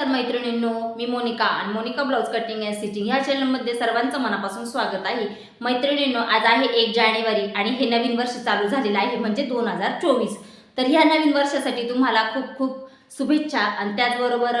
नमस्कार मैत्रिणींनो मी मोनिका आणि Monika blouse cutting and stitching ह्या चॅनलमध्ये सर्वांचं मनापासून स्वागत आहे. मैत्रिणींनो आज आहे एक जानेवारी आणि हे नवीन वर्ष चालू झालेलं आहे म्हणजे दोन हजार चोवीस. तर ह्या नवीन वर्षासाठी तुम्हाला खूप खूप शुभेच्छा आणि त्याचबरोबर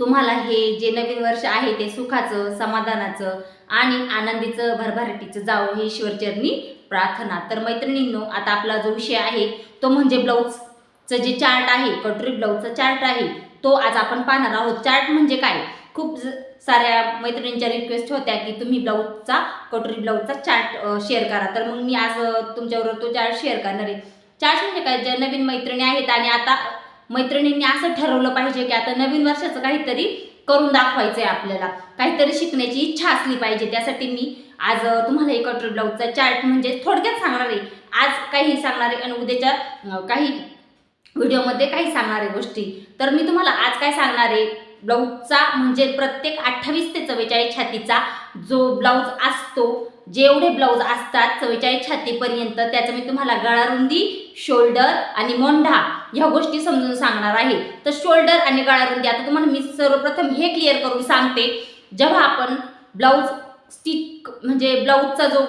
तुम्हाला हे जे नवीन वर्ष आहे ते सुखाचं समाधानाचं आणि आनंदीचं भरभराटीचं जावं हे ईश्वरचरणी प्रार्थना. तर मैत्रिणींनो आता आपला जो विषय आहे तो म्हणजे ब्लाऊजचं जे चार्ट आहे कटोरी ब्लाऊजचं चार्ट आहे तो आज आपण पाहणार आहोत. चार्ट म्हणजे काय? खूप साऱ्या मैत्रिणींच्या रिक्वेस्ट होत्या की तुम्ही ब्लाऊजचा कटोरी ब्लाऊजचा चार्ट शेअर करा. तर मग मी आज तुमच्याबरोबर तो चार्ट शेअर करणार आहे. चार्ट म्हणजे काय? ज्या नवीन मैत्रिणी आहेत आणि आता मैत्रिणींनी असं ठरवलं पाहिजे की आता नवीन वर्षाचं काहीतरी करून दाखवायचं आहे आपल्याला. काहीतरी शिकण्याची इच्छा असली पाहिजे. त्यासाठी मी आज तुम्हाला एक कटोरी ब्लाऊजचा चार्ट म्हणजे थोडक्यात सांगणार आहे. आज काही सांगणार आहे आणि उद्याच्या काही व्हिडिओमध्ये काही सांगणार आहे गोष्टी. तर मी तुम्हाला आज काय सांगणार आहे? ब्लाऊजचा म्हणजे प्रत्येक अठ्ठावीस ते चव्वेचाळीस छातीचा जो ब्लाऊज असतो जेवढे ब्लाऊज असतात चव्वेचाळीस छातीपर्यंत त्याचं मी तुम्हाला गळारुंदी शोल्डर आणि मोंढा ह्या गोष्टी समजून सांगणार आहे. तर शोल्डर आणि गळारुंदी आता तुम्हाला मी सर्वप्रथम हे क्लिअर करून सांगते. जेव्हा आपण ब्लाऊज स्टिक म्हणजे ब्लाऊजचा जो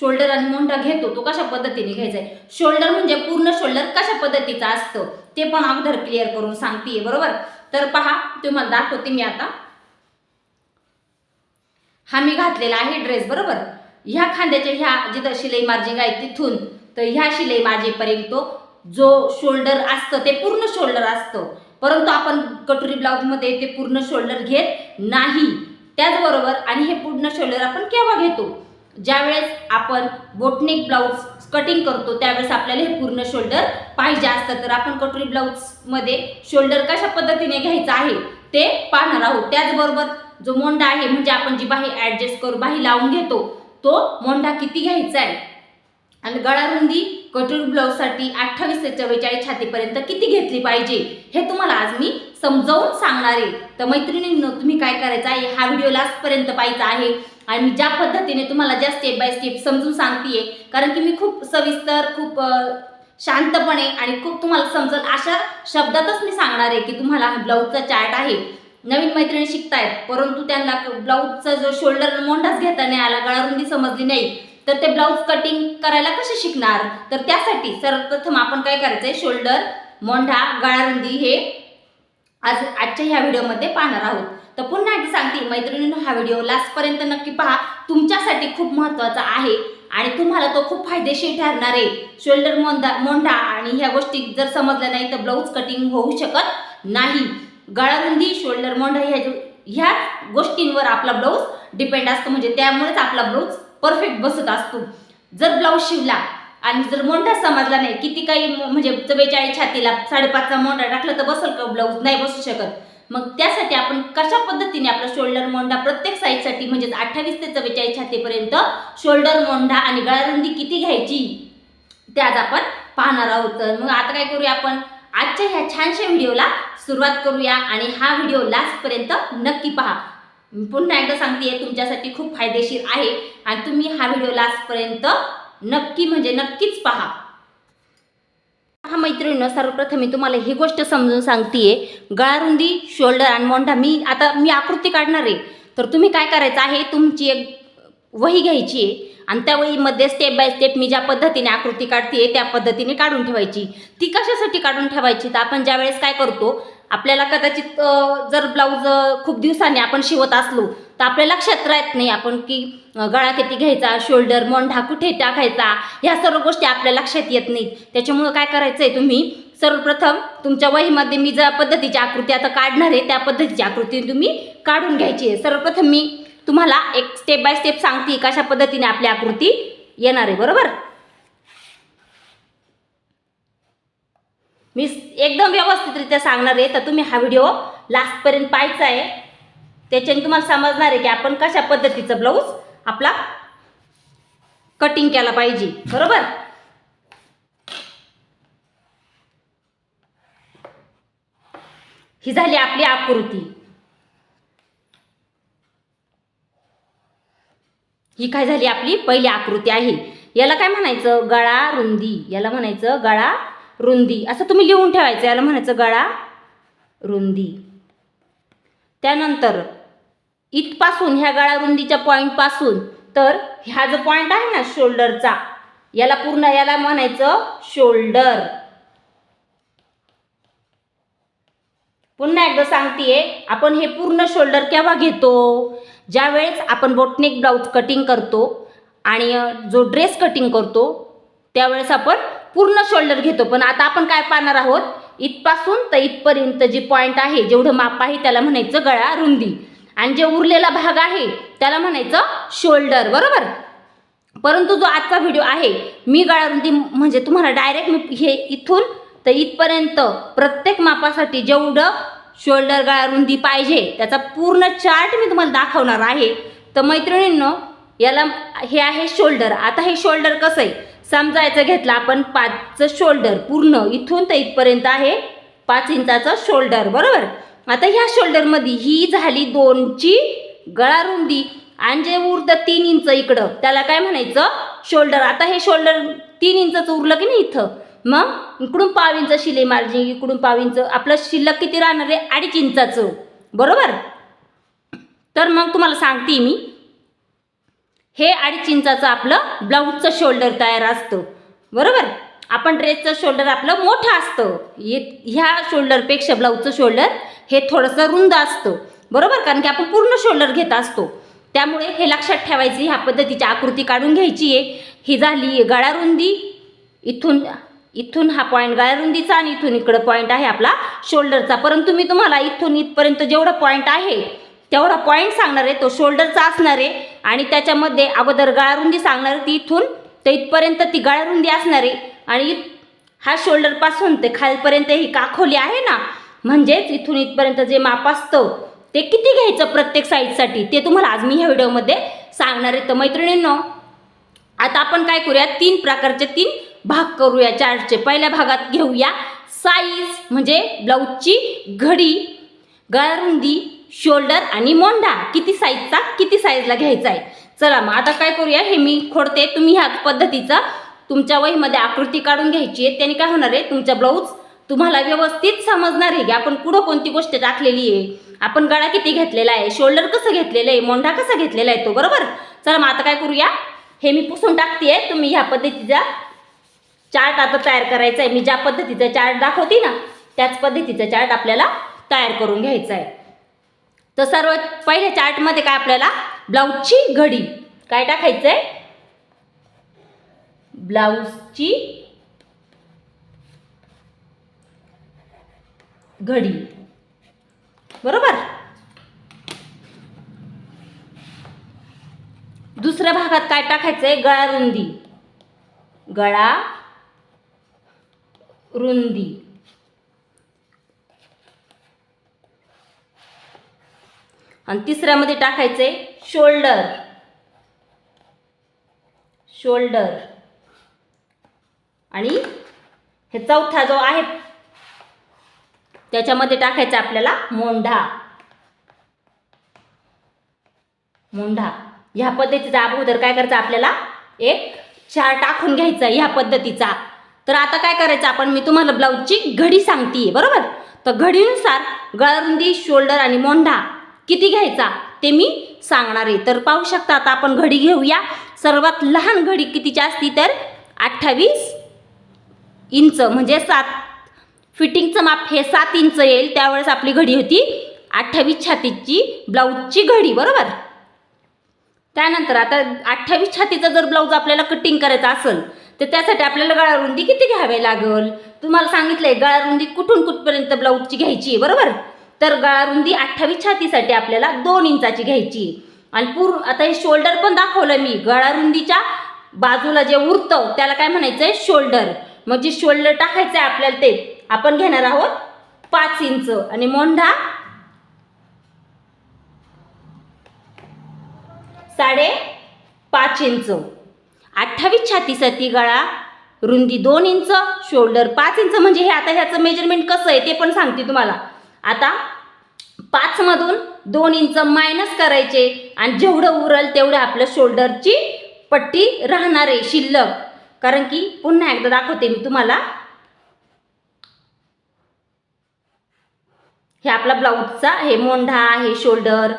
शोल्डर आणि मोंढा घेतो तो कशा पद्धतीने घ्यायचा आहे? शोल्डर म्हणजे पूर्ण शोल्डर कशा पद्धतीचा असतं? ते पण अगोदर क्लिअर करून सांगते बरोबर? तर पहा तुम्हाला दाखवते मी आता. हा मी घातलेला आहे ड्रेस बरोबर? ह्या खांद्याच्या ह्या जिथं शिलाई मार्जिंग आहे तिथून तर ह्या शिलाई माझेपर्यंत जो शोल्डर असतं ते पूर्ण शोल्डर असतं. परंतु आपण कटोरी ब्लाऊजमध्ये ते पूर्ण शोल्डर घेत नाही. त्याचबरोबर आणि हे पूर्ण शोल्डर आपण केव्हा घेतो? ज्यावेळेस आपण बोटनेक ब्लाऊज कटिंग करतो त्यावेळेस आपल्याला हे पूर्ण शोल्डर पाहिजे असतं. तर आपण कटोरी ब्लाऊजमध्ये शोल्डर कशा पद्धतीने घ्यायचं आहे ते पाहणार आहोत. त्याचबरोबर जो मोंडा आहे म्हणजे आपण जी बाही ॲडजस्ट करू बाही लावून घेतो तो मोंढा किती घ्यायचा आहे? आणि गळारुंदी कटोरी ब्लाऊजसाठी अठ्ठावीस ते चव्वेचाळीस छातीपर्यंत किती घेतली पाहिजे हे तुम्हाला आज मी समजावून सांगणार आहे. तर मैत्रिणींनो तुम्ही काय करायचं आहे? हा व्हिडिओ लास्टपर्यंत पाहायचा आहे. आणि मी ज्या पद्धतीने तुम्हाला ज्या स्टेप बाय स्टेप समजून सांगतेय कारण की मी खूप सविस्तर खूप शांतपणे आणि खूप तुम्हाला समजल अशा शब्दातच मी सांगणार आहे की तुम्हाला हा ब्लाऊजचा चार्ट आहे. नवीन मैत्रिणी शिकतायत परंतु त्यांना ब्लाऊजचा जो शोल्डर मोंढाच घेता नाही आला गळारुंदी समजली नाही तर ते ब्लाऊज कटिंग करायला कसे शिकणार? तर त्यासाठी सर्वप्रथम आपण काय करायचं आहे शोल्डर मोंढा गळारुंदी हे आज आजच्या ह्या व्हिडिओमध्ये पाहणार आहोत. तर पुन्हा एकदा सांगते मैत्रिणींनो हा व्हिडिओ लास्टपर्यंत नक्की पहा. तुमच्यासाठी खूप महत्त्वाचा आहे आणि तुम्हाला तो खूप फायदेशीर ठरणार आहे. शोल्डर मोंदा मोंढा आणि ह्या गोष्टी जर समजल्या नाही तर ब्लाऊज कटिंग होऊ शकत नाही. गळारुंदी शोल्डर मोंढा ह्या ह्या गोष्टींवर आपला ब्लाऊज डिपेंड असतो. म्हणजे त्यामुळेच आपला ब्लाऊज परफेक्ट बसत असतो. जर ब्लाऊज शिवला आणि जर मोंढा समजला नाही किती काही म्हणजे चव्वेचाळीस छातीला साडेपाचचा मोंढा टाकला तर बसल का ब्लाऊज नाही बसू शकत. मग त्यासाठी आपण कशा पद्धतीने आपला शोल्डर मोंडा प्रत्येक साईजसाठी म्हणजेच अठ्ठावीस ते चव्वेचाळीस छातीपर्यंत शोल्डर मोंडा आणि गळारुंदी किती घ्यायची? ते आज आपण पाहणार आहोत. तर मग आता काय करूया आपण? आजच्या ह्या छानशा व्हिडिओला सुरुवात करूया आणि हा व्हिडिओ लास्टपर्यंत नक्की पहा. पुन्हा एकदा सांगते तुमच्यासाठी खूप फायदेशीर आहे आणि तुम्ही हा व्हिडिओ लास्टपर्यंत नक्की म्हणजे नक्कीच पहा. हा मैत्रिणीनं सर्वप्रथम मी तुम्हाला ही गोष्ट समजून सांगतेय. गळारुंदी शोल्डर आणि मोंढा मी आता मी आकृती काढणार आहे. तर तुम्ही काय करायचं आहे? तुमची एक वही घ्यायची आहे आणि त्या वहीमध्ये स्टेप बाय स्टेप मी ज्या पद्धतीने आकृती काढते त्या पद्धतीने काढून ठेवायची. ती कशासाठी काढून ठेवायची? तर आपण ज्या वेळेस काय करतो आपल्याला कदाचित जर ब्लाऊज खूप दिवसांनी आपण शिवत असलो तर आपल्या लक्षात राहत नाही. आपण की गळा किती घ्यायचा शोल्डर मोंढा कुठे टाकायचा ह्या सर्व गोष्टी आपल्या लक्षात येत नाहीत. त्याच्यामुळं काय करायचं आहे तुम्ही? सर्वप्रथम तुमच्या वहीमध्ये मी ज्या पद्धतीची आकृती आता काढणार आहे त्या पद्धतीची आकृती तुम्ही काढून घ्यायची आहे. सर्वप्रथम मी तुम्हाला एक स्टेप बाय स्टेप सांगते कशा पद्धतीने आपली आकृती येणार आहे बरोबर? मी एकदम व्यवस्थितरित्या सांगणार आहे. तर तुम्ही हा व्हिडिओ लास्टपर्यंत पाहायचा आहे. त्याच्याने तुम्हाला समजणार आहे की आपण कशा पद्धतीचं ब्लाऊज आपला कटिंग केला पाहिजे. बरोबर? ही झाली आपली आकृती. ही काय झाली आपली? पहिली आकृती आहे. याला काय म्हणायचं? गळा रुंदी. याला म्हणायचं गळा रुंदी. असं तुम्ही लिहून ठेवायचं. याला म्हणायचं गळा रुंदी. त्यानंतर इथपासून ह्या गळारुंदीच्या पॉईंटपासून तर ह्या जो पॉईंट आहे ना शोल्डरचा याला पूर्ण याला म्हणायचं शोल्डर पुन्हा एकदा सांगतेय आपण हे पूर्ण शोल्डर केव्हा घेतो? ज्या वेळेस आपण बोटनेक ब्लाऊज कटिंग करतो आणि जो ड्रेस कटिंग करतो त्यावेळेस आपण पूर्ण शोल्डर घेतो. पण आता आपण काय पाहणार आहोत? इथपासून तर इथपर्यंत जे पॉईंट आहे जेवढं माप आहे त्याला म्हणायचं गळा रुंदी. आणि जे उरलेला भाग आहे त्याला म्हणायचं शोल्डर बरोबर? परंतु जो आजचा व्हिडिओ आहे मी गळारुंदी म्हणजे तुम्हाला डायरेक्ट मी हे इथून तर इथपर्यंत प्रत्येक मापासाठी जेवढं शोल्डर गळारुंदी पाहिजे त्याचा पूर्ण चार्ट मी तुम्हाला दाखवणार आहे. तर मैत्रिणींनो याला हे आहे शोल्डर आता हे शोल्डर कसं आहे? समजायचं घेतलं आपण पाचचं शोल्डर पूर्ण इथून तर इथपर्यंत आहे पाच इंचाचं शोल्डर बरोबर? आता ह्या शोल्डरमध्ये ही झाली दोनची गळारुंदी. आणि जे उरतं तीन इंच इकडं त्याला काय म्हणायचं? शोल्डर आता हे शोल्डर तीन इंचचं उरलं की नाही इथं? मग? इकडून पाव इंच शिले मार्जिन इकडून पाव इंच. आपलं शिल्लक किती राहणार आहे? अडीच इंचाचं. बरोबर? तर मग तुम्हाला सांगते मी. हे अडीच इंचाचं आपलं ब्लाऊजचं शोल्डर तयार असतं. बरोबर? आपण ड्रेसचं शोल्डर आपलं मोठं असतं. ये ह्या शोल्डरपेक्षा ब्लाऊजचं शोल्डर हे थोडंसं रुंद असतं. बरोबर? कारण की आपण पूर्ण शोल्डर घेत असतो. त्यामुळे हे लक्षात ठेवायची ह्या पद्धतीची आकृती काढून घ्यायची आहे. ही झाली गळारुंदी इथून इथून हा पॉईंट गळारुंदीचा आणि इथून इकडं पॉईंट आहे आपला शोल्डरचा परंतु मी तुम्हाला इथून इथपर्यंत जेवढा पॉईंट आहे तेवढा पॉईंट सांगणार आहे तो शोल्डरचा असणार आहे. आणि त्याच्यामध्ये अगोदर गळारुंदी सांगणार आहे ती इथून तर इथपर्यंत ती गळारुंदी असणार आहे. आणि हा शोल्डरपासून ते खालपर्यंत ही काखोली आहे ना म्हणजेच इथून इथपर्यंत जे माप असतं ते किती घ्यायचं प्रत्येक साईजसाठी? ते तुम्हाला आज मी ह्या व्हिडिओमध्ये सांगणार आहे. तर मैत्रिणींनो आता आपण काय करूया? तीन प्रकारचे तीन भाग करूया चार्टचे. पहिल्या भागात घेऊया साईज म्हणजे ब्लाऊजची घडी गळारुंदी शोल्डर आणि मोंढा. किती साईजचा किती साईजला घ्यायचा आहे? चला मग आता काय करूया? हे मी खोडते. तुम्ही ह्या पद्धतीचा तुमच्या वहीमध्ये आकृती काढून घ्यायची आहे. त्याने काय होणार आहे? तुमचा ब्लाऊज तुम्हाला व्यवस्थित समजणार आहे की आपण कुठं कोणती गोष्ट टाकलेली आहे? आपण गळा किती घेतलेला आहे? शोल्डर कसं घेतलेलं आहे? मोंढा कसा घेतलेला आहे तो बरोबर? चला मग आता काय करूया? हे मी पुसून टाकते तुम्ही ह्या पद्धतीचा चार्ट आता तयार करायचा आहे. मी ज्या पद्धतीचा चार्ट दाखवते ना त्याच पद्धतीचा चार्ट आपल्याला तयार करून घ्यायचा आहे. तर सर्वात पहिल्या चार्टमध्ये काय आपल्याला? ब्लाऊजची घडी. काय टाकायचं आहे ब्लाऊजची घडी. बरोबर? दुसऱ्या भागात काय टाकायचं आहे गळा रुंदी. गळा रुंदी. आणि तिसऱ्यामध्ये टाकायचंय शोल्डर. शोल्डर. आणि हे चौथा जो आहे त्याच्यामध्ये टाकायचा आपल्याला मोंढा. मोंढा. ह्या पद्धतीचा अगोदर काय करायचं आपल्याला? एक चार टाकून घ्यायचा ह्या पद्धतीचा. तर आता काय करायचं आपण? मी तुम्हाला ब्लाऊजची घडी सांगते बरोबर? तर घडीनुसार गळरुंदी शोल्डर आणि मोंढा किती घ्यायचा ते मी सांगणार आहे. तर पाहू शकता आता आपण घडी घेऊया. सर्वात लहान घडी कितीची असती तर अठ्ठावीस इंच म्हणजे सात. फिटिंगचं माप हे सात इंच येईल. त्यावेळेस आपली घडी होती अठ्ठावीस छातीची ब्लाऊजची घडी बरोबर? त्यानंतर आता अठ्ठावीस छातीचा जर ब्लाऊज आपल्याला कटिंग करायचा असेल तर त्यासाठी आपल्याला गळारुंदी किती घ्यावी लागेल? तुम्हाला सांगितलंय गळारुंदी कुठून कुठपर्यंत ब्लाऊजची घ्यायची आहे बरोबर? तर गळारुंदी अठ्ठावीस छातीसाठी आपल्याला दोन इंचाची घ्यायची. आहे. आणि पूर्ण आता हे शोल्डर पण दाखवलं मी. गळारुंदीच्या बाजूला जे उरतं त्याला काय म्हणायचं आहे शोल्डर मग जे शोल्डर टाकायचं आहे आपल्याला ते आपण घेणार आहोत पाच इंच. आणि मोंढा? साडे पाच इंच. अठ्ठावीस छातीसाठी गळा. रुंदी दोन इंच शोल्डर पाच इंच. म्हणजे हे आता ह्याचं मेजरमेंट कसं आहे ते पण सांगते तुम्हाला. आता पाचमधून दोन इंच मायनस करायचे. आणि जेवढं उरल तेवढं आपल्या शोल्डरची पट्टी राहणार आहे शिल्लक. कारण की पुन्हा एकदा दाखवते मी तुम्हाला. हे आपला ब्लाऊजचा हे मोंढा हे शोल्डर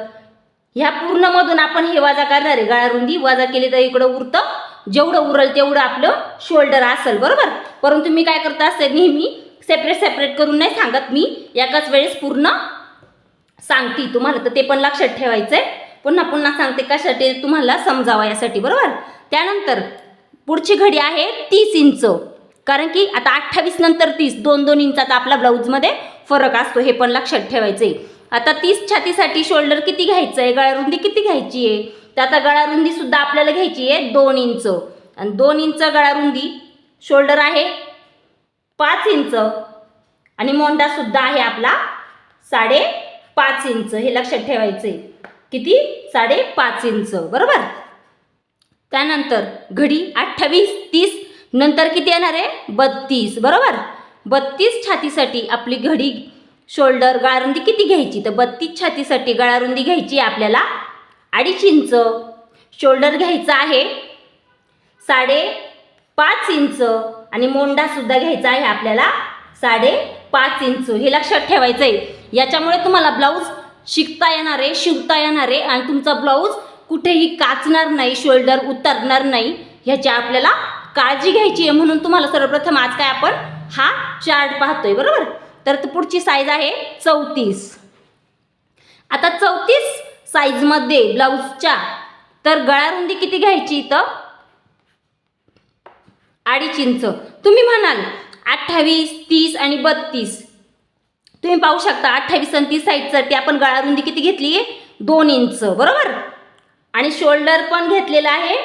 ह्या पूर्णमधून आपण हे वाजा करणार आहे. गळारुंदी वाजा केली तर इकडं उरतं. जेवढं उरल तेवढं आपलं शोल्डर असेल बरोबर? परंतु मी काय करत असते नेहमी सेपरेट सेपरेट करून नाही सांगत मी. एकाच वेळेस पूर्ण सांगते तुम्हाला तर ते पण लक्षात ठेवायचं आहे पुन्हा पुन्हा सांगते कशासाठी तुम्हाला समजावा यासाठी बरोबर? त्यानंतर पुढची घडी आहे तीस इंच. कारण की आता अठ्ठावीस नंतर तीस दोन दोन इंचाचा आपला ब्लाऊजमध्ये फरक असतो हे पण लक्षात ठेवायचं आहे आता तीस छातीसाठी शोल्डर किती घ्यायचं आहे गळारुंदी किती घ्यायची आहे तर आता गळारुंदी सुद्धा आपल्याला घ्यायची आहे दोन इंच. आणि दोन इंच गळारुंदी शोल्डर आहे पाच इंच. आणि मोंडा सुद्धा आहे आपला साडे पाच इंच. हे लक्षात ठेवायचं आहे किती? साडे पाच इंच. बरोबर? त्यानंतर घडी अठ्ठावीस तीस. नंतर किती येणार आहे? बत्तीस. बरोबर? बत्तीस छातीसाठी आपली घडी शोल्डर गळारुंदी किती घ्यायची? तर बत्तीस छातीसाठी गळारुंदी घ्यायची आहे आपल्याला अडीच इंच. शोल्डर घ्यायचं आहे साडे पाच इंच. आणि मोंडासुद्धा घ्यायचा आहे आपल्याला साडे पाच इंच. हे लक्षात ठेवायचं आहे याच्यामुळे तुम्हाला ब्लाऊज शिकता येणार आहे शिवता येणार आहे आणि तुमचा ब्लाऊज कुठेही काचणार नाही शोल्डर उतरणार नाही ह्याची आपल्याला काळजी घ्यायची आहे. म्हणून तुम्हाला सर्वप्रथम आज काय आपण हा चार्ट पाहतोय बरोबर? तर पुढची साईज आहे चौतीस. आता चौतीस साईजमध्ये ब्लाऊजच्या तर गळारुंदी किती घ्यायची इथं? अडीच इंच. तुम्ही म्हणाल अठ्ठावीस तीस आणि बत्तीस. तुम्ही पाहू शकता अठ्ठावीस आणि तीस साईजसाठी आपण गळारुंदी किती घेतली? आहे दोन इंच बरोबर? आणि शोल्डर पण घेतलेला आहे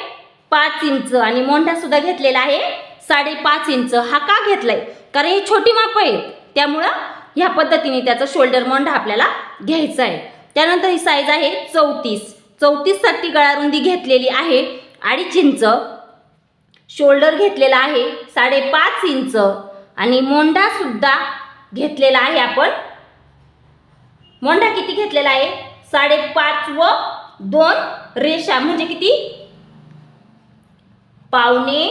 पाच इंच आणि मोंढा सुद्धा घेतलेला आहे साडेपाच इंच हा का घेतलाय? कारण ही छोटी माप आहे त्यामुळं ह्या पद्धतीने त्याचं शोल्डर मोंढा आपल्याला घ्यायचा आहे. त्यानंतर ही साईज आहे चौतीस. चौतीससाठी गळारुंदी घेतलेली आहे अडीच इंच शोल्डर घेतलेला आहे साडेपाच इंच. आणि मोंढा सुद्धा घेतलेला आहे आपण. मोंढा किती घेतलेला आहे? साडेपाच व दोन रेषा म्हणजे किती? पावणे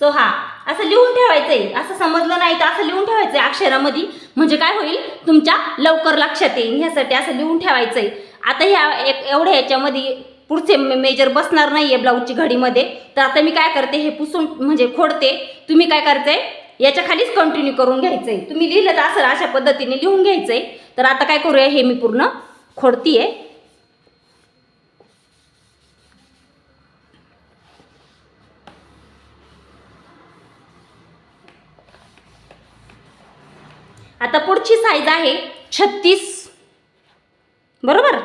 सहा असं लिहून ठेवायचंय. असं समजलं नाही तर असं लिहून ठेवायचंय अक्षरामध्ये. म्हणजे काय होईल? तुमच्या लवकर लक्षात येईल. ह्यासाठी असं लिहून ठेवायचंय. आता ह्या एक एवढ्या ह्याच्यामध्ये पुढचे मेजर बसणार नाही आहे ब्लाऊजची घडीमध्ये. तर आता मी काय करते? हे पुसून म्हणजे खोडते. तुम्ही काय करते याच्या खालीच कंटिन्यू करून घ्यायचंय. तुम्ही लिहिलं तर असं अशा पद्धतीने लिहून घ्यायचंय. तर आता काय करूया? हे मी पूर्ण खोडतीये. आता पुढची साईज आहे छत्तीस. बरोबर?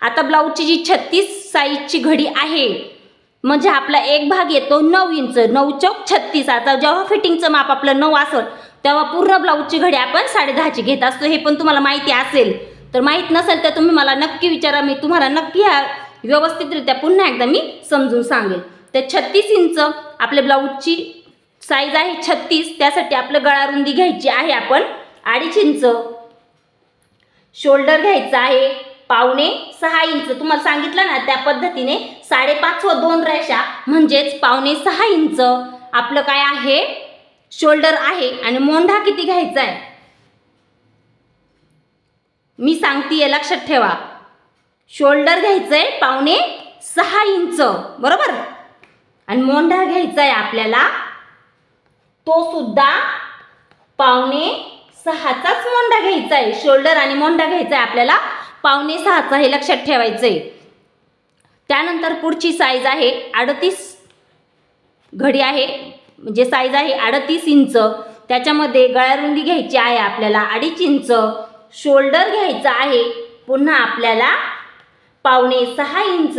आता ब्लाऊजची जी छत्तीस साईजची घडी आहे म्हणजे आपला एक भाग येतो नऊ इंच नऊ चौक छत्तीस. आता जेव्हा फिटिंगचं माप आपलं नऊ असेल तेव्हा पूर्ण ब्लाऊजची घडी आपण साडे दहाची घेत असतो. हे पण तुम्हाला माहिती असेल. तर माहीत नसेल तर तुम्ही मला नक्की विचारा. मी तुम्हाला नक्की ह्या व्यवस्थितरित्या पुन्हा एकदा मी समजून सांगेल. तर छत्तीस इंच आपल्या ब्लाऊजची साईज आहे छत्तीस त्यासाठी आपलं गळारुंदी घ्यायची आहे आपण अडीच इंच. शोल्डर घ्यायचं आहे पावणे सहा इंच. तुम्हाला सांगितलं ना त्या पद्धतीने साडेपाच व दोन रेषा म्हणजेच पावणे सहा इंच. आपलं काय आहे? शोल्डर आहे आणि मोंढा किती घ्यायचा आहे? मी सांगतीये लक्षात ठेवा. शोल्डर घ्यायचं आहे पावणे सहा इंच. बरोबर? आणि मोंढा घ्यायचा आहे आपल्याला तो सुद्धा पावणे सहाचाच मोंडा घ्यायचा आहे शोल्डर आणि मोंडा घ्यायचा आहे आपल्याला. पावणे सहाचा हे लक्षात ठेवायचं आहे त्यानंतर पुढची साईज आहे अडतीस घडी आहे. म्हणजे साईज आहे अडतीस इंच. त्याच्यामध्ये गळ्यारुंदी घ्यायची आहे आपल्याला अडीच इंच. शोल्डर घ्यायचा आहे. पुन्हा आपल्याला पावणे सहा इंच.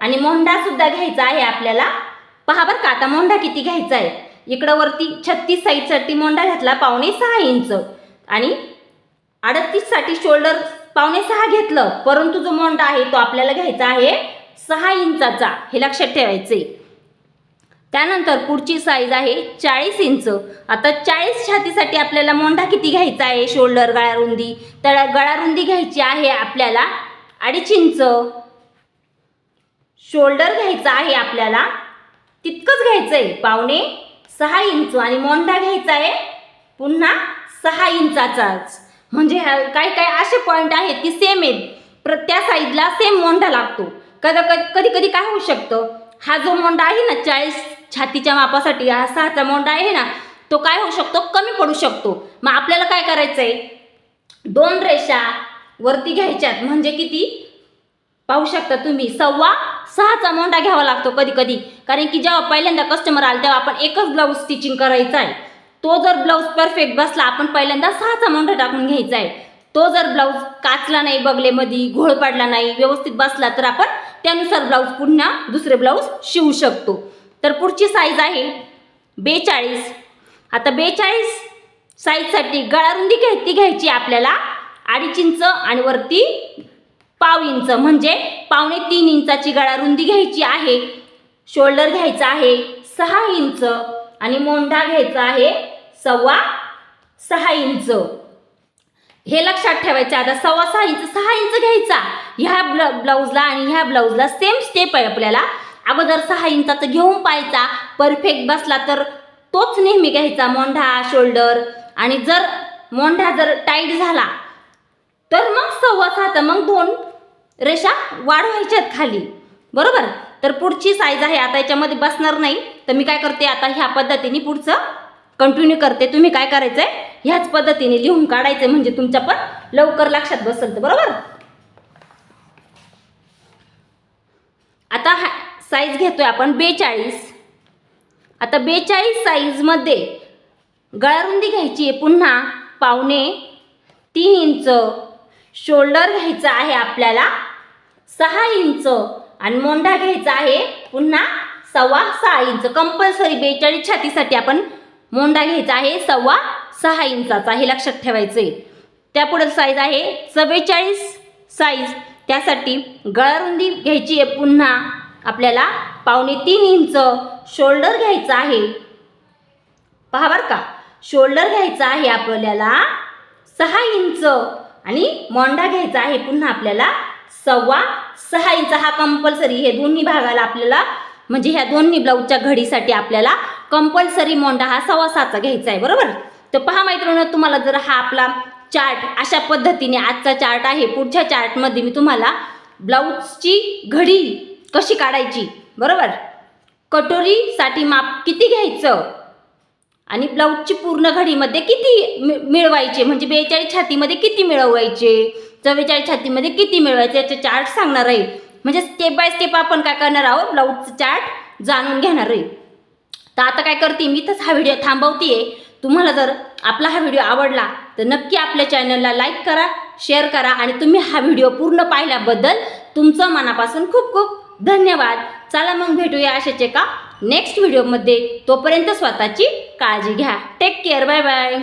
आणि मोंडासुद्धा घ्यायचा आहे आपल्याला. पहा बरं का आता मोंढा किती घ्यायचा आहे इकडं वरती छत्तीस साईडसाठी मोंडा घातला पावणे सहा इंच. आणि अडतीससाठी शोल्डर पावणे सहा घेतलं परंतु जो मोंडा आहे तो आपल्याला घ्यायचा आहे सहा इंचाचा हे लक्षात ठेवायचे त्यानंतर पुढची साईज आहे चाळीस इंच. आता चाळीस छातीसाठी आपल्याला मोंढा किती घ्यायचा आहे? शोल्डर गळारुंदी. तर गळारुंदी घ्यायची आहे आपल्याला अडीच इंच. शोल्डर घ्यायचा आहे आपल्याला तितकंच घ्यायचं आहे पावणे सहा इंच आणि मोंढा घ्यायचा आहे. पुन्हा सहा इंचाचाच म्हणजे ह्या- काही काही असे पॉईंट आहेत की सेम आहेत. प्र त्या साईडला सेम मोंढा लागतो. कदा कधी कधी काय होऊ शकतं? हा जो मोंढा आहे ना चाळीस छातीच्या मापासाठी हा सहाचा मोंडा आहे ना तो काय होऊ शकतो? कमी पडू शकतो. मग आपल्याला काय करायचं आहे दोन रेषा वरती घ्यायच्यात. म्हणजे किती? पाहू शकता तुम्ही. सव्वा सहाचा मोंढा घ्यावा लागतो कधी कधी. कारण की जेव्हा पहिल्यांदा कस्टमर आला तेव्हा आपण एकच ब्लाऊज स्टिचिंग करायचा आहे. तो जर ब्लाऊज परफेक्ट बसला आपण पहिल्यांदा सहाचा मोंढा टाकून घ्यायचा आहे. तो जर ब्लाऊज काचला नाही बगलेमध्ये घोळ पडला नाही व्यवस्थित बसला तर आपण त्यानुसार ब्लाऊज पुन्हा दुसरे ब्लाऊज शिवू शकतो. तर पुढची साईज आहे बेचाळीस. आता बेचाळीस साईजसाठी गळारुंदी घ्यायची घ्यायची आपल्याला अडीच इंच आणि वरती पाव इंच म्हणजे पावणे तीन इंचाची गळारुंदी घ्यायची आहे. शोल्डर घ्यायचा आहे सहा इंच आणि मोंढा घ्यायचा आहे सव्वा सहा इंच. हे लक्षात ठेवायचं आता सव्वा सहा इंच सहा इंच घ्यायचा. ह्या ब्ल ब्लाऊजला आणि ह्या ब्लाऊजला सेम स्टेप आहे आपल्याला. अगोदर सहा इंचाचं घेऊन पाहायचा. परफेक्ट बसला तर तोच नेहमी घ्यायचा मोंढा शोल्डर आणि जर मोंढा जर टाईट झाला तर मग सव्वा सहाचा मग दोन रेषा वाढवायच्यात खाली. बरोबर? तर पुढची साईज आहे आता याच्यामध्ये बसणार नाही. तर मी काय करते आता ह्या पद्धतीने पुढचं कंटिन्यू करते. तुम्ही काय करायचं आहे ह्याच पद्धतीने लिहून काढायचं म्हणजे तुमच्या पण लवकर लक्षात बसेल तर बरोबर? आता हा साईज घेतोय आपण बेचाळीस. आता बेचाळीस साईजमध्ये गळारुंदी घ्यायची आहे पुन्हा पावणे तीन इंच. शोल्डर घ्यायचं आहे आपल्याला सहा इंच. आणि मोंढा घ्यायचा आहे पुन्हा सव्वा सहा इंच. कंपल्सरी बेचाळीस छातीसाठी आपण मोंढा घ्यायचा आहे सव्वा सहा इंचाचा हे लक्षात ठेवायचं आहे त्यापुढे साईज आहे चव्वेचाळीस साईज त्यासाठी गळारुंदी घ्यायची आहे पुन्हा. आपल्याला पावणे तीन इंच. शोल्डर घ्यायचं आहे. पहा बरं का. शोल्डर घ्यायचा आहे आपल्याला सहा इंच. आणि मोंढा घ्यायचा आहे पुन्हा आपल्याला सव्वा सहा इंच हा कंपल्सरी हे दोन्ही भागाला आपल्याला म्हणजे ह्या दोन्ही ब्लाऊजच्या घडीसाठी आपल्याला कंपल्सरी मोंडा हा सव्वा सहाचा घ्यायचा आहे बरोबर? तर पहा मैत्रिणी तुम्हाला जर हा आपला चार्ट अशा पद्धतीने आजचा चार्ट आहे पुढच्या चार्टमध्ये मी तुम्हाला ब्लाऊजची घडी कशी काढायची बरोबर? कटोरीसाठी माप किती घ्यायचं? आणि ब्लाऊजची पूर्ण घडीमध्ये किती मिळवायचे? म्हणजे बेचाळीस छातीमध्ये किती मिळवायचे? चव्वेचाळीस छातीमध्ये किती मिळवायचे याचे चार्ट सांगणार आहे. म्हणजे स्टेप बाय स्टेप आपण काय करणार आहोत? ब्लाऊजचं चार्ट जाणून घेणार आहे. तर आता काय करते? मी तच हा व्हिडिओ थांबवते तुम्हाला जर आपला हा व्हिडिओ आवडला तर नक्की आपल्या चॅनलला लाईक करा शेअर करा आणि तुम्ही हा व्हिडिओ पूर्ण पाहिल्याबद्दल तुमचं मनापासून खूप खूप धन्यवाद. चला मग भेटूया अशाच एका नेक्स्ट व्हिडिओमध्ये तोपर्यंत स्वतःची काळजी घ्या. Take care bye bye